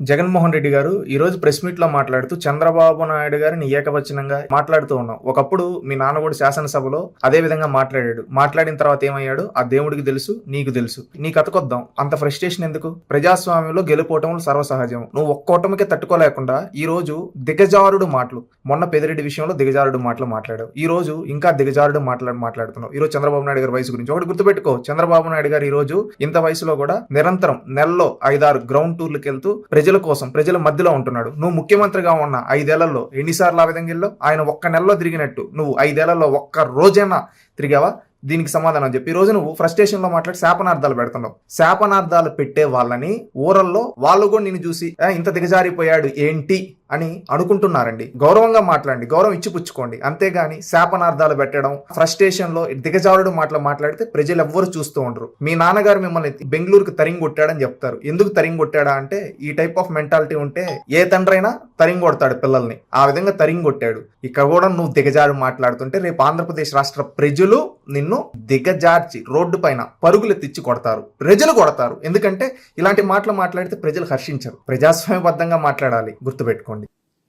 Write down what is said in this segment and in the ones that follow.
జగన్మోహన్ రెడ్డి గారు ఈ రోజు ప్రెస్ మీట్లో మాట్లాడుతూ చంద్రబాబు నాయుడు గారిని ఏకవచనంగా మాట్లాడుతూ ఉన్నాం. ఒకప్పుడు మీ నాన్న కూడా శాసనసభలో అదే విధంగా మాట్లాడాడు. మాట్లాడిన తర్వాత ఏమయ్యాడు? ఆ దేవుడికి తెలుసు నీకు తెలుసు. నీ కథకొద్దాం అంత ఫ్రస్ట్రేషన్ ఎందుకు? ప్రజాస్వామ్యంలో గెలుపోవటం సర్వసహజం నువ్వు ఒక్కోటమికి తట్టుకోలేకుండా ఈ రోజు దిగజారుడు మాటలు. మొన్న పెదిరెడ్డి విషయంలో దిగజారుడు మాటలు మాట్లాడావు. ఈ రోజు ఇంకా దిగజారుడు మాట్లాడి మాట్లాడుతున్నావు. ఈ రోజు చంద్రబాబు నాయుడు గారి వయసు గురించి ఒకటి గుర్తుపెట్టుకో. చంద్రబాబు నాయుడు గారు ఈ రోజు ఇంత వయసులో కూడా నిరంతరం నెలలో ఐదారు గ్రౌండ్ టూర్లకు వెళ్తూ ప్రజల కోసం ప్రజల మధ్యలో ఉంటున్నాడు. నువ్వు ముఖ్యమంత్రిగా ఉన్న ఐదేళ్ళలో ఎన్నిసార్లు ఆ విధంగా వెళ్ళావు? ఆయన ఒక్క నెలలో తిరిగినట్టు. నువ్వు ఐదేళ్ళలో ఒక్క రోజైనా తిరిగావా? దీనికి సమాధానం చెప్పి. ఈ రోజు నువ్వు ఫ్రస్ట్రేషన్లో మాట్లాడి శాపనార్థాలు పెడుతున్నావు. శాపనార్థాలు పెట్టే వాళ్ళని ఊరల్లో వాళ్ళు కూడా నిన్ను చూసి ఇంత దిగజారిపోయాడు ఏంటి? అని అనుకుంటున్నారండి. గౌరవంగా మాట్లాడండి. గౌరవం ఇచ్చిపుచ్చుకోండి. అంతేగాని శాపనార్థాలు పెట్టడం ఫ్రస్ట్రేషన్లో దిగజారుడు మాటలు మాట్లాడితే ప్రజలు ఎవ్వరు చూస్తూ ఉండరు. మీ నాన్నగారు మిమ్మల్ని బెంగళూరుకి తరింగొట్టాడని చెప్తారు. ఎందుకు తరిం కొట్టాడా అంటే ఈ టైప్ ఆఫ్ మెంటాలిటీ ఉంటే ఏ తండ్రైనా తరిం కొడతాడు పిల్లల్ని. ఆ విధంగా తరింగొట్టాడు. ఇక్కడ కూడా నువ్వు దిగజారు మాట్లాడుతుంటే రేపు ఆంధ్రప్రదేశ్ రాష్ట్ర ప్రజలు నిన్ను దిగజార్చి రోడ్డు పైన పరుగులు తెచ్చి కొడతారు. ప్రజలు కొడతారు. ఎందుకంటే ఇలాంటి మాటలు మాట్లాడితే ప్రజలు హర్షించరు. ప్రజాస్వామ్యబద్ధంగా మాట్లాడాలి. గుర్తుపెట్టుకోండి.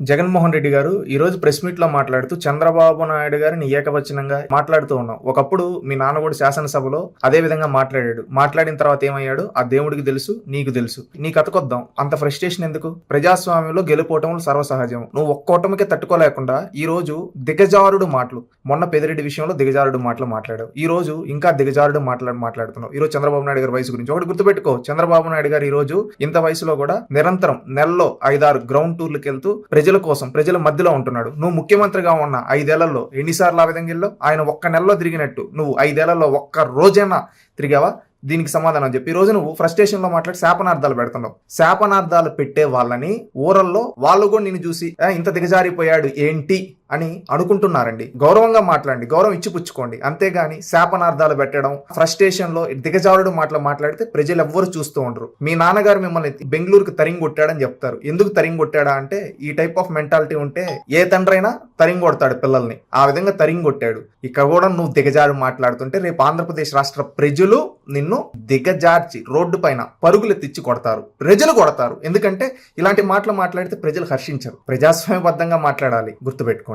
జగన్మోహన్ రెడ్డి గారు ఈ రోజు ప్రెస్ మీట్లో మాట్లాడుతూ చంద్రబాబు నాయుడు గారిని ఏకవచనంగా మాట్లాడుతూ ఉన్నాం. ఒకప్పుడు మీ నాన్న కూడా శాసనసభలో అదే విధంగా మాట్లాడాడు. మాట్లాడిన తర్వాత ఏమయ్యాడు? ఆ దేవుడికి తెలుసు నీకు తెలుసు. నీ కథకొద్దాం అంత ఫ్రస్ట్రేషన్ ఎందుకు? ప్రజాస్వామ్యంలో గెలుపోవటం సర్వసహజం నువ్వు ఒక్కోటమికి తట్టుకోలేకుండా ఈ రోజు దిగజారుడు మాటలు. మొన్న పెదిరెడ్డి విషయంలో దిగజారుడు మాటలు మాట్లాడావు. ఈ రోజు ఇంకా దిగజారుడు మాట్లాడి మాట్లాడుతున్నావు. ఈ రోజు చంద్రబాబు నాయుడు గారి వయసు గురించి ఒకటి గుర్తుపెట్టుకో. చంద్రబాబు నాయుడు గారు ఈ రోజు ఇంత వయసులో కూడా నిరంతరం నెలలో ఐదారు గ్రౌండ్ టూర్లకు వెళ్తూ ప్రజల కోసం ప్రజల మధ్యలో ఉంటున్నాడు. నువ్వు ముఖ్యమంత్రిగా ఉన్న ఐదేళ్ళలో ఎన్నిసార్లు ఆ విధంగా వెళ్ళావు? ఆయన ఒక్క నెలలో తిరిగినట్టు. నువ్వు ఐదేళ్ళలో ఒక్క రోజైనా తిరిగావా? దీనికి సమాధానం చెప్పి ఈ రోజు నువ్వు ఫ్రస్ట్రేషన్లో మాట్లాడి శాపనార్థాలు పెడుతున్నావు. శాపనార్థాలు పెట్టే వాళ్ళని ఊరల్లో వాళ్ళు కూడా నిన్ను చూసి ఇంత దిగజారిపోయాడు ఏంటి? అని అనుకుంటున్నారండి. గౌరవంగా మాట్లాడండి. గౌరవం ఇచ్చిపుచ్చుకోండి. అంతేగాని శాపనార్థాలు పెట్టడం ఫ్రస్ట్రేషన్లో దిగజారుడు మాటలు మాట్లాడితే ప్రజలు ఎవ్వరు చూస్తూ ఉండరు. మీ నాన్నగారు మిమ్మల్ని బెంగళూరుకి తరింగొట్టాడని చెప్తారు. ఎందుకు తరిం కొట్టాడా అంటే ఈ టైప్ ఆఫ్ మెంటాలిటీ ఉంటే ఏ తండ్రైనా తరిం కొడతాడు పిల్లల్ని. ఆ విధంగా తరింగొట్టాడు ఇక్కడ కూడా నువ్వు దిగజారు మాట్లాడుతుంటే రేపు ఆంధ్రప్రదేశ్ రాష్ట్ర ప్రజలు నిన్ను దిగజార్చి రోడ్డు పైన పరుగులు తెచ్చి కొడతారు. ప్రజలు కొడతారు. ఎందుకంటే ఇలాంటి మాటలు మాట్లాడితే ప్రజలు హర్షించరు. ప్రజాస్వామ్యబద్ధంగా మాట్లాడాలి. గుర్తుపెట్టుకోండి.